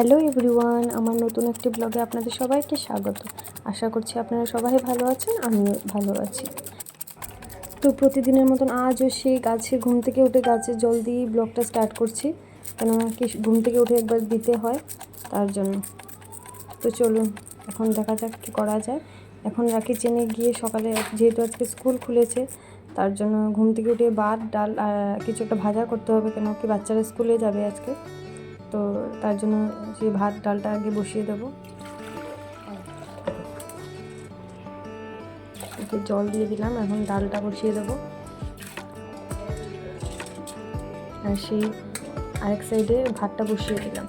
Hello everyone, আমার নতুন একটি ব্লগে আপনাদের সবাইকে স্বাগত। আশা করছি আপনারা সবাই ভালো আছেন, আমিও ভালো আছি। তো প্রতিদিনের মতন আজও সেই গাছে ঘুম থেকে উঠে গাছে জল দিয়ে ব্লগটা স্টার্ট করছি, কেননা কি ঘুম থেকে উঠে একবার দিতে হয় তার জন্য। তো চলুন, এখন দেখা যাক কী করা যায়। এখন রাখি চেনে গিয়ে সকালে যেহেতু আজকে স্কুল খুলেছে, তার জন্য ঘুম থেকে উঠে ভাত, ডাল কিছু একটা ভাজা করতে হবে কেন কি বাচ্চারা স্কুলে যাবে আজকে। তো তার জন্য সেই ভাত, ডালটা আগে বসিয়ে দেবো। জল দিয়ে দিলাম, এখন ডালটা বসিয়ে দেবো। আর সেই আরেক সাইডে ভাতটা বসিয়ে দিলাম।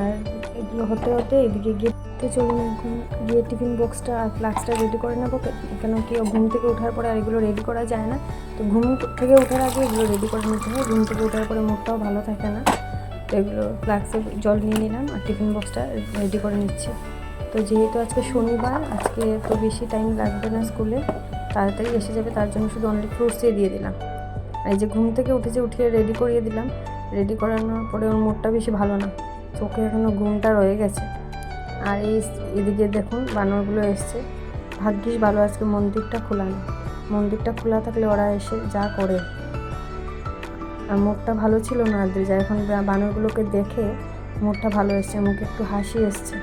আর এগুলো হতে হতে এদিকে গিয়ে তো চলুন এখন গিয়ে টিফিন বক্সটা আর ফ্লাক্সটা রেডি করে নেব। কেন কি ঘুম থেকে ওঠার পরে আর এগুলো রেডি করা যায় না। তো ঘুম থেকে ওঠার আগে এগুলো রেডি করে নিতে হয়। ঘুম থেকে ওঠার পরে মুডটাও ভালো থাকে না। তো এগুলো ফ্লাক্সে জল নিয়ে নিলাম আর টিফিন বক্সটা রেডি করে নিচ্ছি। তো যেহেতু আজকে শনিবার, আজকে তো বেশি টাইম লাগবে না স্কুলে তাড়াতাড়ি এসে যাবে, তার জন্য শুধু অনলি ফ্রুটসই দিয়ে দিলাম। এই যে ঘুম থেকে উঠেছে উঠিয়ে রেডি করিয়ে দিলাম। রেডি করানোর পরে ওর মুডটা বেশি ভালো না। চোখে এখনও ঘুমটা রয়ে গেছে। আর এই এদিকে দেখুন বানরগুলো এসছে। ভাগ্যিস ভালো আজকে মন্দিরটা খোলা না মন্দিরটা খোলা থাকলে ওরা এসে যা করে। আর মুখটা ভালো ছিল না আদ্রি যা এখন বানরগুলোকে দেখে মুখটা ভালো এসছে, মুখে একটু হাসি এসছে।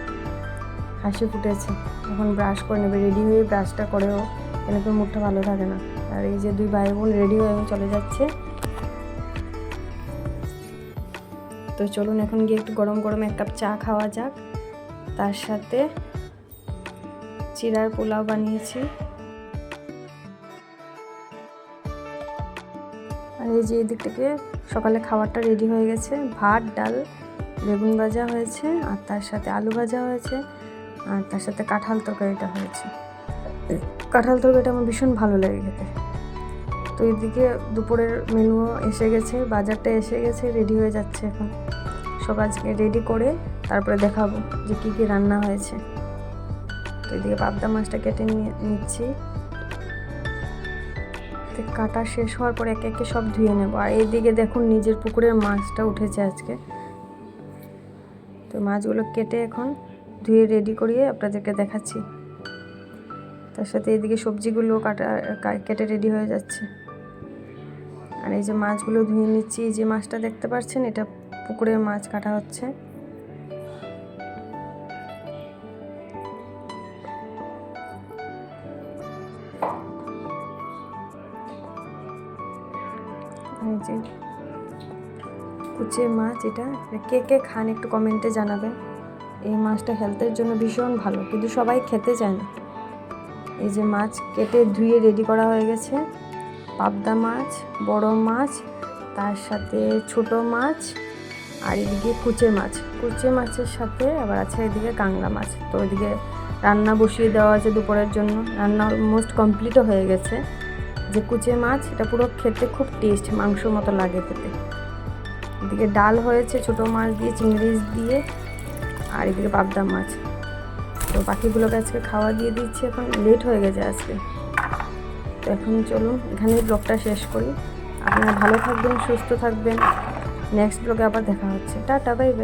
হাসি ফুটেছে। এখন ব্রাশ করে নেবে। রেডি হয়ে ব্রাশটা করেও কেন কি মুখটা ভালো থাকে না। আর এই যে দুই ভাই বোন রেডি হয়ে আমি চলে যাচ্ছে। তো চলুন এখন গিয়ে একটু গরম গরম এক কাপ চা খাওয়া যাক। তার সাথে চিরার পোলাও বানিয়েছি। আর এই যে এদিক থেকে সকালে খাবারটা রেডি হয়ে গেছে। ভাত, ডাল, বেগুন ভাজা হয়েছে, আর তার সাথে আলু ভাজা হয়েছে, আর তার সাথে কাঁঠাল তরকারিটা হয়েছে। কাঁঠাল তরকারিটা আমার ভীষণ ভালো লাগে খেতে। তো এদিকে দুপুরের মেনুও এসে গেছে, বাজারটা এসে গেছে রেডি হয়ে যাচ্ছে এখন। সব আজকে রেডি করে তারপরে দেখাবো যে কী কী রান্না হয়েছে। তো এদিকে পাবদা মাছটা কেটে নিয়ে নিচ্ছি। কাটা শেষ হওয়ার পর একে একে সব ধুয়ে নেব। আর এইদিকে দেখুন নিজের পুকুরের মাছটা উঠেছে আজকে। তো মাছগুলো কেটে এখন ধুয়ে রেডি করিয়ে আপনাদেরকে দেখাচ্ছি। তার সাথে এদিকে সবজিগুলো কাটা কেটে রেডি হয়ে যাচ্ছে। আর এই যে মাছগুলো ধুয়ে নিচ্ছি যে মাছটা দেখতে পাচ্ছেন, এটা পুকুরের মাছ কাটা হচ্ছে। এই যে কুচে মাছ এটা। কে কে খান একটু কমেন্টে জানাবেন। এই মাছটা হেলথের জন্য ভীষণ ভালো, কিন্তু সবাই খেতে চায় না। এই যে মাছ কেটে ধুয়ে রেডি করা হয়ে গেছে। পাবদা মাছ, বড় মাছ, তার সাথে ছোট মাছ, আর এদিকে কুচে মাছ। কুচে মাছের সাথে আবার আছে এদিকে কাংলা মাছ। তো এদিকে রান্না বসিয়ে দেওয়া আছে দুপুরের জন্য। রান্না অলমোস্ট কমপ্লিটও হয়ে গেছে। যে কুচে মাছ, এটা পুরো খেতে খুব টেস্ট মাংস মতো লাগে খেতে। এদিকে ডাল হয়েছে, ছোট মাছ দিয়ে, চিংড়ি দিয়ে, আর এদিকে পাবদা মাছ। তো পাখিগুলোকে আজকে খাওয়া দিয়ে দিচ্ছি এখন লেট হয়ে গেছে আজকে। তো এখন চলুন, এখানেই ব্লগটা শেষ করি। আপনারা ভালো থাকবেন, সুস্থ থাকবেন। নেক্সট ব্লগে আবার দেখা হচ্ছে। Tata bye bye